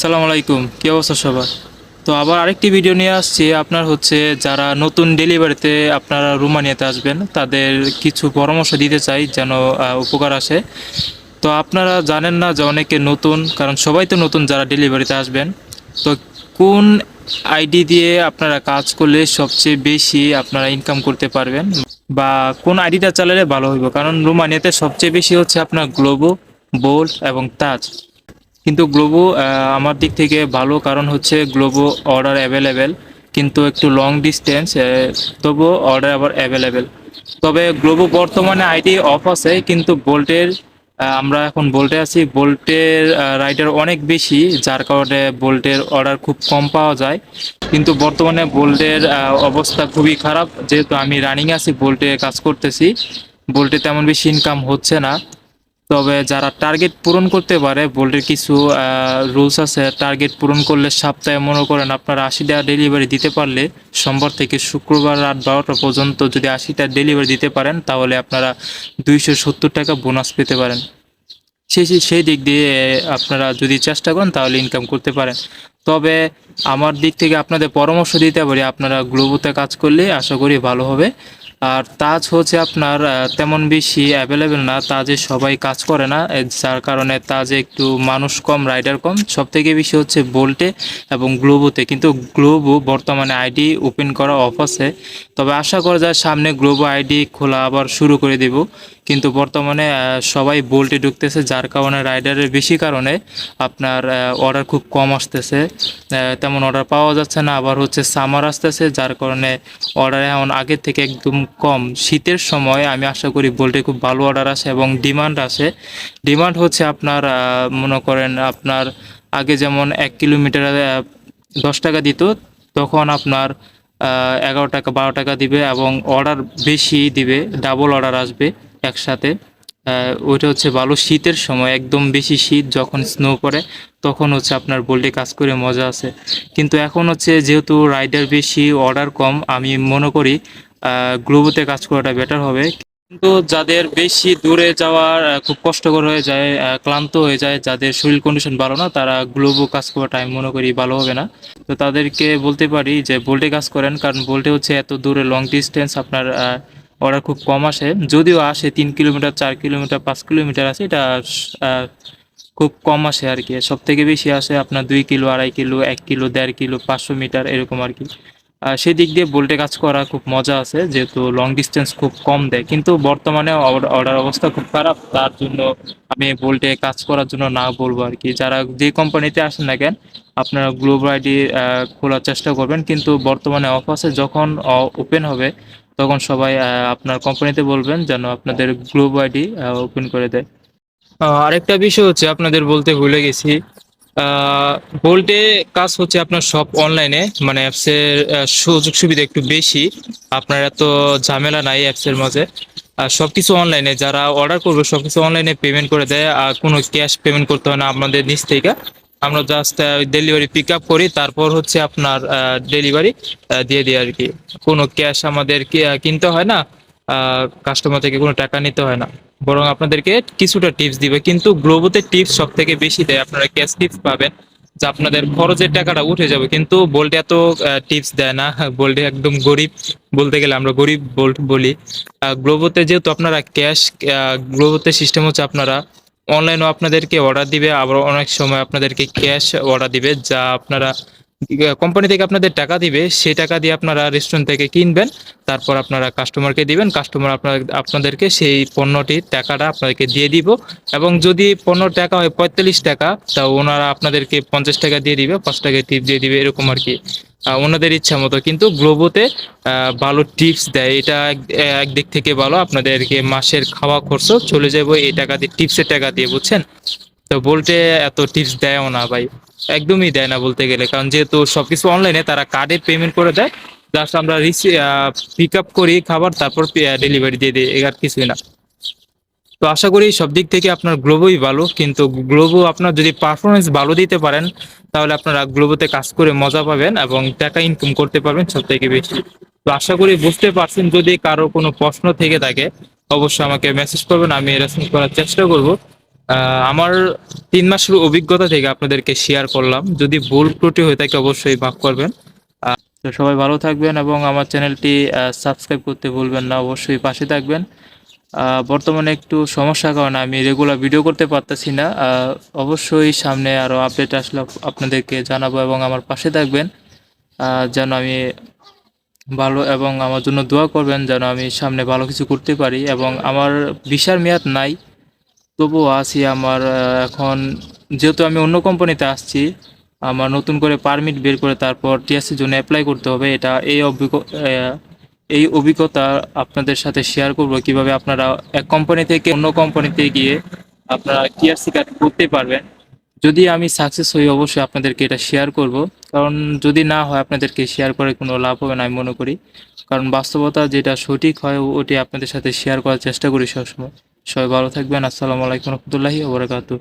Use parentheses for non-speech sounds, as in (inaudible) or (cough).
সালাম আলাইকুম, কি অবস্থা সবার? তো আবার আরেকটি ভিডিও নিয়ে আসছি, আপনার হচ্ছে যারা নতুন ডেলিভারিতে আপনারা রুমানিয়াতে আসবেন, তাদের কিছু পরামর্শ দিতে চাই যেন উপকার আসে। তো আপনারা জানেন না যে অনেকে নতুন, কারণ সবাই তো নতুন যারা ডেলিভারিতে আসবেন। তো কোন আইডি দিয়ে আপনারা কাজ করলে সবচেয়ে বেশি আপনারা ইনকাম করতে পারবেন? বা কোন আইডিটা চালালে ভালো হইব? কারণ রুমানিয়াতে সবচেয়ে বেশি হচ্ছে আপনার গ্লোবো বোল্ট এবং তাজ কিন্তু গ্লোবো আমার দিক থেকে ভালো কারণ হচ্ছে গ্লোবো অর্ডার অ্যাভেলেবেল কিন্তু একটু লং ডিস্টেন্স তবুও অর্ডার আবার অ্যাভেলেবেল তবে গ্লোবো বর্তমানে আইডি অফ আছে, কিন্তু বোল্টের আমরা এখন বোল্টে আছি। বোল্টের রাইডার অনেক বেশি, যার কারণে বোল্টের অর্ডার খুব কম পাওয়া যায়। কিন্তু বর্তমানে বোল্টের অবস্থা খুবই খারাপ। যেহেতু আমি রানিং আছি বোল্টে কাজ করতেছি বোল্টে তেমন বেশি ইনকাম হচ্ছে না। তবে যারা টার্গেট পূরণ করতে পারে, বোল্টের কিছু রুলস আছে টার্গেট পূরণ করলে সপ্তাহে মনে করেন আপনারা আশিটা ডেলিভারি দিতে পারলে সোমবার থেকে শুক্রবার রাত বারোটা পর্যন্ত যদি আশিটা ডেলিভারি দিতে পারেন, তাহলে আপনারা দুইশো সত্তর টাকা বোনাস পেতে পারেন। সেই সেই- সেই দিক দিয়ে আপনারা যদি চেষ্টা করেন, তাহলে ইনকাম করতে পারেন। তবে আমার দিক থেকে আপনাদের পরামর্শ দিতে পারি, আপনারা গ্লোবোতে কাজ করলে আশা করি ভালো হবে। আর তাজ হচ্ছে আপনার তেমন বেশি অ্যাভেলেবেল না তাজে সবাই কাজ করে না যার কারণে তাজে একটু মানুষ কম রাইডার কম সব থেকে বেশি হচ্ছে বোল্টে এবং গ্লোবোতে কিন্তু গ্লোবো বর্তমানে আইডি ওপেন করা অফ আছে। তবে আশা করা যায় সামনে গ্লোবো আইডি খোলা আবার শুরু করে দেব। কিন্তু বর্তমানে সবাই বোল্টে ঢুকতেছে, যার কারণে রাইডারের বেশি কারণে আপনার অর্ডার খুব কম আসতেছে। তেমন অর্ডার পাওয়া যাচ্ছে না, আবার হচ্ছে সামার আসতেছে, যার কারণে অর্ডার এখন আগের থেকে একদম কম। শীতের সময় আমি আশা করি বোল্টে খুব ভালো অর্ডার আসে এবং ডিমান্ড আসে। ডিমান্ড হচ্ছে আপনার মনে করেন আপনার আগে যেমন এক কিলোমিটার দশ টাকা দিত, তখন আপনার এগারো টাকা, বারো টাকা দিবে এবং অর্ডার বেশি দিবে ডাবল অর্ডার আসবে। একসাথে। ওইটা হচ্ছে ভালো শীতের সময়, একদম বেশি শীত যখন স্নো পড়ে, তখন হচ্ছে আপনার বোল্টে কাজ করে মজা আছে। কিন্তু এখন হচ্ছে যেহেতু রাইডার বেশি অর্ডার কম, আমি মনে করি গ্লোবোতে কাজ করাটা বেটার হবে। কিন্তু যাদের বেশি দূরে যাওয়ার খুব কষ্টকর হয়ে যায় ক্লান্ত হয়ে যায়, যাদের শরীর কন্ডিশন ভালো না, তারা গ্লোবো কাজ করাটা আমি মনে করি ভালো হবে না। তো তাদেরকে বলতে পারি যে বোল্টে কাজ করেন, কারণ বোল্টে হচ্ছে এত দূরে লং ডিস্টেন্স আপনার অর্ডার খুব কম আসে। যদিও আসে তিন কিলোমিটার চার কিলোমিটার পাঁচ কিলোমিটার আছে এটা খুব কম আসে আর কি। সব থেকে বেশি আসে আপনার দুই কিলো আড়াই কিলো এক কিলো দেড় কিলো পাঁচশো মিটার এরকম আর কি। আহ, সেই দিক দিয়ে বোল্টে কাজ করা খুব মজা আছে যেহেতু লং ডিস্টেন্স খুব কম দেয়। কিন্তু বর্তমানে অর্ডার অবস্থা খুব খারাপ তার জন্য আমি বোল্টে কাজ করার জন্য না বলব আর কি। যারা যে কোম্পানিতে আসেন না কেন আপনারা গ্লোবাল আইডি খোলার চেষ্টা করবেন। কিন্তু বর্তমানে অফ আছে যখন ওপেন হবে তখন সবাই আপনার কোম্পানিতে বলবেন যেন আপনাদের গ্লোব আইডি ওপেন করে দেয়। আরেকটা বিষয় হচ্ছে আপনাদের বলতে ভুলে গেছি। বলতে কাজ হচ্ছে আপনার সব অনলাইনে মানে অ্যাপসের সুযোগ সুবিধা একটু বেশি। আপনার এত ঝামেলা নাই অ্যাপসের মাঝে। আর সবকিছু অনলাইনে যারা অর্ডার করবে সবকিছু অনলাইনে পেমেন্ট করে দেয়। আর কোনো ক্যাশ পেমেন্ট করতে হয় না আপনাদের নিচ থেকে। আমরা জাস্ট ডেলিভারি পিক আপ করি, তারপর হচ্ছে আপনার ডেলিভারি দিয়ে দিই আর কি কোনো ক্যাশ আমাদের কিনতে হয় না কাস্টমার থেকে কোনো টাকা নিতে হয় না। বরং আপনাদেরকে কিছুটা টিপস দিবে। কিন্তু গ্লোবোতে টিপস সব থেকে বেশি দেয়। আপনারা ক্যাশ টিপস পাবেন, যে আপনাদের খরচের টাকাটা উঠে যাবে। কিন্তু বোল্টে এত টিপস দেয় না। (laughs) বোল্টে একদম গরিব বলতে গেলে আমরা গরিব বোল্ট বলি। গ্লোবোতে যেহেতু আপনারা ক্যাশ গ্লোবোতে সিস্টেম হচ্ছে আপনারা অনলাইনও আপনাদেরকে অর্ডার দিবে, আবার অনেক সময় আপনাদেরকে ক্যাশ অর্ডার দিবে, যা আপনারা কোম্পানি থেকে আপনাদের টাকা দিবে, সেই টাকা দিয়ে আপনারা রেস্টুরেন্ট থেকে কিনবেন, তারপর আপনারা কাস্টমারকে দিবেন কাস্টমার আপনার, আপনাদেরকে সেই পণ্যটির টাকাটা আপনাদেরকে দিয়ে দিব, এবং যদি পণ্যর টাকা হয় পঁয়তাল্লিশ টাকা, তা ওনারা আপনাদেরকে পঞ্চাশ টাকা দিয়ে দিবে, পাঁচ টাকা টিপ দিয়ে দিবে, এরকম আর কি। ওনাদের ইচ্ছা মতো। কিন্তু গ্লোবোতে ভালো টিপস দেয়। এটা এক- একদিক থেকে ভালো। আপনাদেরকে মাসের খাওয়া খরচ চলে যাব। এই টাকা দিয়ে টিপসের টাকা দিয়ে, বুঝছেন? তো বলতে এত টিপস দেয়ও না ভাই। একদমই দেয় না বলতে গেলে। কারণ যেহেতু সবকিছু অনলাইনে তারা কার্ডে পেমেন্ট করে দেয়। জাস্ট আমরা পিক আপ করি খাবার, তারপর ডেলিভারি দিয়ে দিই আর কিছুই না। তো আশা করি সব দিক থেকে আপনার গ্লোবোই ভালো, কিন্তু গ্লোবো আপনার যদি পারফরমেন্স ভালো দিতে পারেন, তাহলে আপনারা গ্লোবোতে কাজ করে মজা পাবেন এবং টাকা ইনকাম করতে পারবেন সব থেকে বেশি। তো আশা করি বুঝতে পারছেন, যদি কারও কোনো প্রশ্ন থেকে থাকে, অবশ্যই আমাকে মেসেজ করবেন, আমি রেসপন্স করার চেষ্টা করব। আমার তিন মাসের অভিজ্ঞতা থেকে আপনাদেরকে শেয়ার করলাম। যদি ভুল ত্রুটি হয়ে থাকে, অবশ্যই মাফ করবেন। তো সবাই ভালো থাকবেন এবং আমার চ্যানেলটি সাবস্ক্রাইব করতে ভুলবেন না, অবশ্যই পাশে থাকবেন। বর্তমানে একটু সমস্যার কারণে আমি রেগুলার ভিডিও করতে পারতেছি না। অবশ্যই সামনে আরও আপডেট আসলে আপনাদেরকে জানাব এবং আমার পাশে থাকবেন। যেন আমি ভালো এবং আমার জন্য দোয়া করবেন যেন আমি সামনে ভালো কিছু করতে পারি এবং আমার ভিসার মেয়াদ নাই, তবুও আছি আমার এখন যেহেতু আমি অন্য কোম্পানিতে আসছি, আমার নতুন করে পারমিট বের করে তারপর টিএসসির জন্য অ্যাপ্লাই করতে হবে। এটা এই অভিজ্ঞতা এই অভিজ্ঞতা আপনাদের সাথে শেয়ার করব। কীভাবে আপনারা এক কোম্পানি থেকে অন্য কোম্পানিতে গিয়ে আপনারা টিআরসি কার্ড করতে পারবেন। যদি আমি সাকসেস হই, অবশ্যই আপনাদেরকে এটা শেয়ার করব। কারণ যদি না হয়, আপনাদেরকে শেয়ার করে কোনো লাভ হবে না, আমি মনে করি। কারণ বাস্তবতা যেটা সঠিক হয়, ওটি আপনাদের সাথে শেয়ার করার চেষ্টা করি সবসময়। সবাই ভালো থাকবেন। আসসালামু আলাইকুম রহমতুল্লাহি ওবরাকাতু